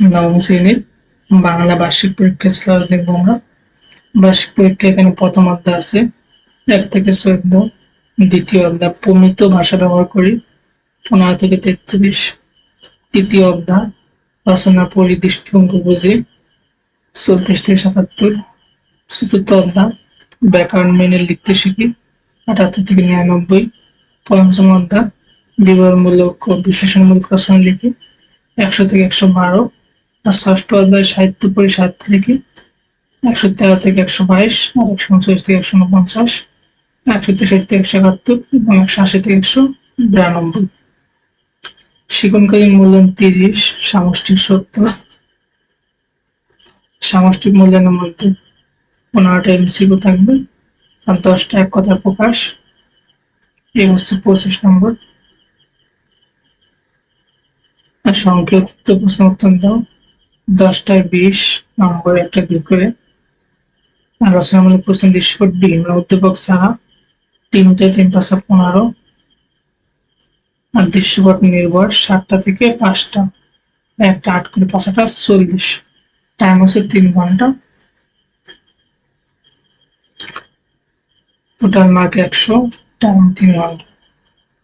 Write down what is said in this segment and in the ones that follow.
নবম শ্রেণির বাংলা বার্ষিক পরীক্ষা সিলেবাস দেখব আমরা। বার্ষিক পরীক্ষা এখানে প্রথম অধ্যায় আছে। এক থেকে চোদ্দ, দ্বিতীয় অধ্যায়। প্রমিত ভাষা ব্যবহার করি। পনেরো থেকে তেত্রিশ। তৃতীয় অধ্যায়। রচনা, পড়ি, দৃষ্টিভঙ্গ বুঝি। চল্লিশ থেকে সাতাত্তর। চতুর্থ অধ্যায়। ব্যাকরণ মেনে লিখতে শিখি। আটাত্তর থেকে নিরানব্বই। পঞ্চম অধ্যায়। বিবরণমূলক ও বিশ্লেষণমূলক রচনা লিখি। একশো থেকে একশো বারো। আর ষষ্ঠ অধ্যায় সাহিত্য পড়ি থেকে একশো তেরো থেকে একশো বাইশ, আর একশো উনচল্লিশ থেকে একশো উনপঞ্চাশ, একশো তেষট্টি একশো একাত্তর এবং একশো আশি থেকে একশো বিরানব্বই। শিকনকালীন মূল্যায়ন তিরিশ, সামষ্টিক সত্তর। সামষ্টিক মূল্যায়নের মধ্যে পনেরোটা এমসিকিউ থাকবে, আর দশটা এক কথার প্রকাশ। এই হচ্ছে পঁচিশ নম্বর। আর সংক্ষিপ্ত প্রশ্ন উত্তর দাও। দশটায় বিশ নম্বর একটা আর রচনামূলক প্রশ্ন, দৃশ্যপট বিহীন উদ্দীপক সাহা, তিনটে, তিন পাঁচটা পনেরো। আর দৃশ্যপট নির্ভর, সাতটা থেকে পাঁচটা। একটা আট করে পাঁচটা, চল্লিশ। টাইম হচ্ছে তিন ঘণ্টা। টোটাল মার্ক একশো টাইম তিন ঘণ্টা।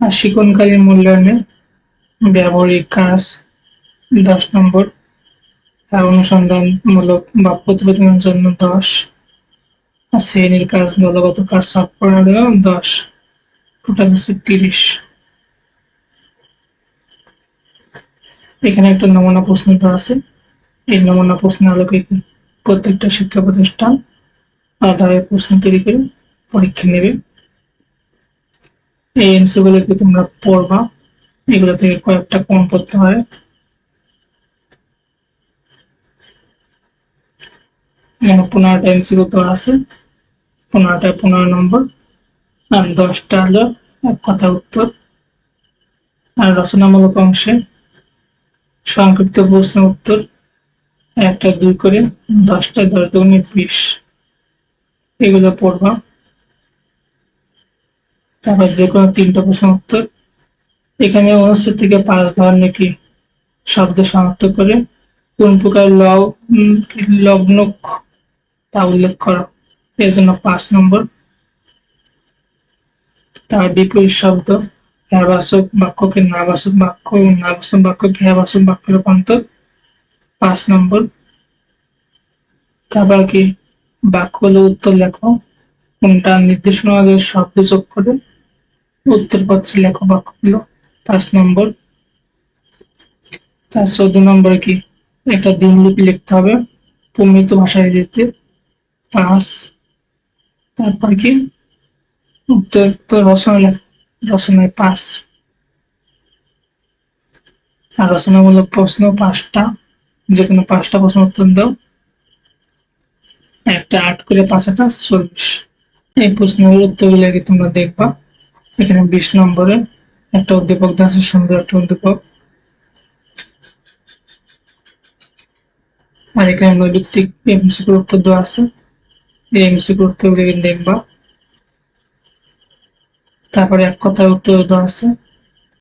আর শিকনকালীন মূল্যায়নে ব্যবহারিক কাজ, দশ নম্বর। অনুসন্ধানমূলক বা প্রতিবেদনের জন্য দশ। শ্রেণির কাজ দলগত কাজ সব জন্য দশ। টোটাল হচ্ছে তিরিশ। এখানে একটা নমুনা প্রশ্ন আছে। এই নমুনা প্রশ্ন আলোকে প্রত্যেকটা শিক্ষা প্রতিষ্ঠান আলাদাভাবে প্রশ্ন তৈরি করে পরীক্ষা নেবে। এই এমসি গুলোকে তোমরা পড়বা। এগুলো থেকে কয়েকটা কম করতে হয়। এখানে পনেরোটা এমসিকিউ দেওয়া আছে। পনেরোটা পনেরো নম্বর। আর দশটা হলো এক কথা উত্তর। আর রচনামূলক অংশে সংক্ষিপ্ত প্রশ্ন উত্তর। একটা, দুই করে দশটা, দশ দুগুণে বিশ। এগুলো পড়বা। তারপর যে কোনো তিনটা প্রশ্ন উত্তর। এখানে অনুচ্ছেদ থেকে পাঁচ ধরনের কি শব্দ শনাক্ত করে? কোন প্রকার লগ্ন তা উল্লেখ করা এর জন্য পাঁচ নম্বর। তার বিপরীত শব্দ হ্যাবাসক বাক্যকে নাবাসক বাক্য ও নাবাসক বাক্যকে হ্যাবাসক বাক্যে রূপান্তর। পাঁচ নম্বর, তারপর কি? বাক্য বাক্যগুলো উত্তর লেখো, কোনটা নির্দেশনা শব্দ যোগ করে উত্তরপত্রে লেখো বাক্যগুলো। পাঁচ নম্বর, তার চোদ্দ নম্বরে কি? একটা দিনলিপি লিখতে হবে, প্রমিত ভাষায় পাঁচ তারপর কি রচনা রচনায় পাঁচ আর রচনামূলক প্রশ্ন পাঁচটা যে কোনো পাঁচটা প্রশ্ন উত্তর দাও একটা আট করে পাঁচটা চল্লিশ এই প্রশ্নের উত্তরগুলো আগে তোমরা দেখবা এখানে বিশ নম্বরে একটা উদ্দীপক দেওয়া আছে সুন্দর একটা উদ্দীপক আর এখানে নৈবিত্তিক এমসিকিউর উত্তর দেওয়া আছে এই এমসিকিউর উত্তরগুলো দেখবা। তারপরে এক কথা উত্তর আছে।